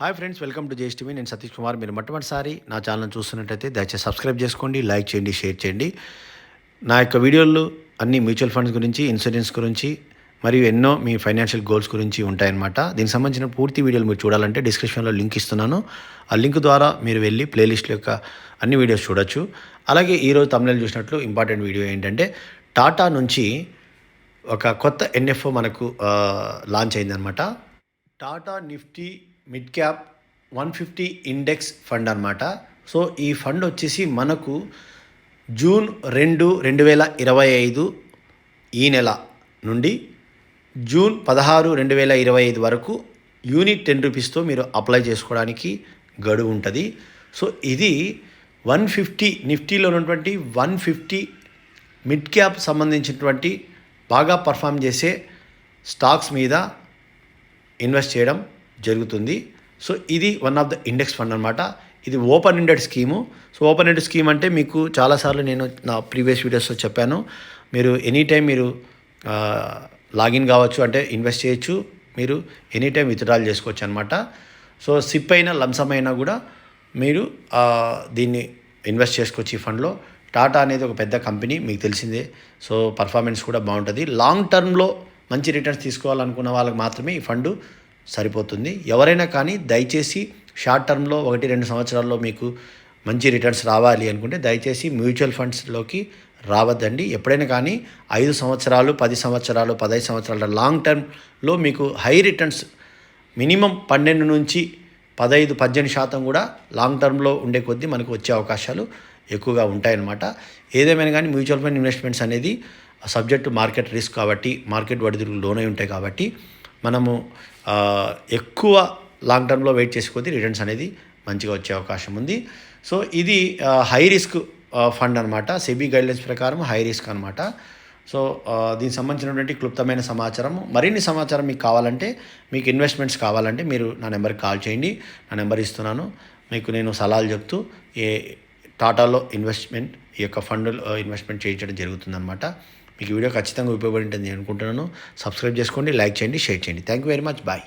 Hi friends welcome to J S TV. నేను సతీష్ కుమార్. మీరు మొట్టమొదటిసారి నా ఛానల్ చూస్తున్నట్టయితే దయచేసి సబ్స్క్రైబ్ చేసుకోండి లైక్ చేయండి షేర్ చేయండి. నా యొక్క వీడియోలు అన్ని మ్యూచువల్ ఫండ్స్ గురించి ఇన్సూరెన్స్ గురించి మరియు ఎన్నో మీ ఫైనాన్షియల్ గోల్స్ గురించి ఉంటాయన్నమాట. దీనికి సంబంధించిన పూర్తి వీడియోలు మీరు చూడాలంటే డిస్క్రిప్షన్లో లింక్ ఇస్తున్నాను. ఆ లింక్ ద్వారా మీరు వెళ్ళి ప్లేలిస్ట్ యొక్క అన్ని వీడియోస్ చూడొచ్చు. అలాగే ఈరోజు తమిళ చూసినట్లు ఇంపార్టెంట్ వీడియో ఏంటంటే టాటా నుంచి ఒక కొత్త ఎన్ఎఫ్ఓ మనకు లాంచ్ అయిందనమాట Tata Nifty midcap one fifty index fund అనమాట సో ఈ ఫండ్ వచ్చేసి మనకు జూన్ రెండు రెండు వేల ఇరవై ఐదు ఈ నెల నుండి జూన్ పదహారు రెండు వేల ఇరవై ఐదు వరకు యూనిట్ టెన్ రూపీస్తో మీరు అప్లై చేసుకోవడానికి గడువు ఉంటుంది. సో ఇది వన్ ఫిఫ్టీ నిఫ్టీలో ఉన్నటువంటి వన్ ఫిఫ్టీ మిడ్ క్యాప్ సంబంధించినటువంటి బాగా పర్ఫామ్ చేసే స్టాక్స్ మీద ఇన్వెస్ట్ చేయడం జరుగుతుంది. సో ఇది one of the index fund అనమాట ఇది open ended scheme so open ended scheme అంటే మీకు చాలాసార్లు నేను నా ప్రీవియస్ వీడియోస్లో చెప్పాను. మీరు ఎనీ టైం మీరు లాగిన్ కావచ్చు అంటే ఇన్వెస్ట్ చేయొచ్చు. మీరు ఎనీ టైం విత్డ్రాల్ చేసుకోవచ్చు అనమాట సో సిప్ అయినా లంసమ్ అయినా కూడా మీరు దీన్ని ఇన్వెస్ట్ చేసుకోవచ్చు ఈ ఫండ్లో టాటా అనేది ఒక పెద్ద కంపెనీ మీకు తెలిసిందే. సో పర్ఫార్మెన్స్ కూడా బాగుంటుంది. లాంగ్ టర్మ్లో మంచి రిటర్న్స్ తీసుకోవాలనుకున్న వాళ్ళకి మాత్రమే ఈ ఫండ్ సరిపోతుంది. ఎవరైనా కానీ దయచేసి షార్ట్ టర్మ్లో ఒకటి రెండు సంవత్సరాల్లో మీకు మంచి రిటర్న్స్ రావాలి అనుకుంటే దయచేసి మ్యూచువల్ ఫండ్స్లోకి రావద్దండి. ఎప్పుడైనా కానీ ఐదు సంవత్సరాలు పది సంవత్సరాలు పదహైదు సంవత్సరాల లాంగ్ టర్మ్లో మీకు హై రిటర్న్స్ మినిమం పన్నెండు నుంచి పదహైదు పద్దెనిమిది శాతం కూడా లాంగ్ టర్మ్లో ఉండే కొద్దీ మనకు వచ్చే అవకాశాలు ఎక్కువగా ఉంటాయన్నమాట. ఏదేమైనా కానీ మ్యూచువల్ ఫండ్ ఇన్వెస్ట్మెంట్స్ అనేది సబ్జెక్ట్ మార్కెట్ రిస్క్ కాబట్టి మార్కెట్ ఒడిదుడుకులు లోనై ఉంటాయి కాబట్టి మనము ఎక్కువ లాంగ్ టర్మ్లో వెయిట్ చేసే కొద్దీ రిటర్న్స్ అనేది మంచిగా వచ్చే అవకాశం ఉంది. సో ఇది హై రిస్క్ ఫండ్ అనమాట సెబీ గైడ్లైన్స్ ప్రకారం హై రిస్క్ అనమాట సో దీనికి సంబంధించినటువంటి క్లుప్తమైన సమాచారం. మరిన్ని సమాచారం మీకు కావాలంటే మీకు ఇన్వెస్ట్మెంట్స్ కావాలంటే మీరు నా నెంబర్కి కాల్ చేయండి. నా నెంబర్ ఇస్తున్నాను. మీకు నేను సలహాలు చెప్తూ ఏ టాటాలో ఇన్వెస్ట్మెంట్ ఈ యొక్క ఫండ్ ఇన్వెస్ట్మెంట్ చేయించడం జరుగుతుందన్నమాట. మీకు ఈ వీడియో ఖచ్చితంగా ఉపయోగపడి ఉంటుంది అనుకుంటున్నాను. సబ్స్క్రైబ్ చేసుకోండి లైక్ చేయండి షేర్ చేయండి. Thank you very much bye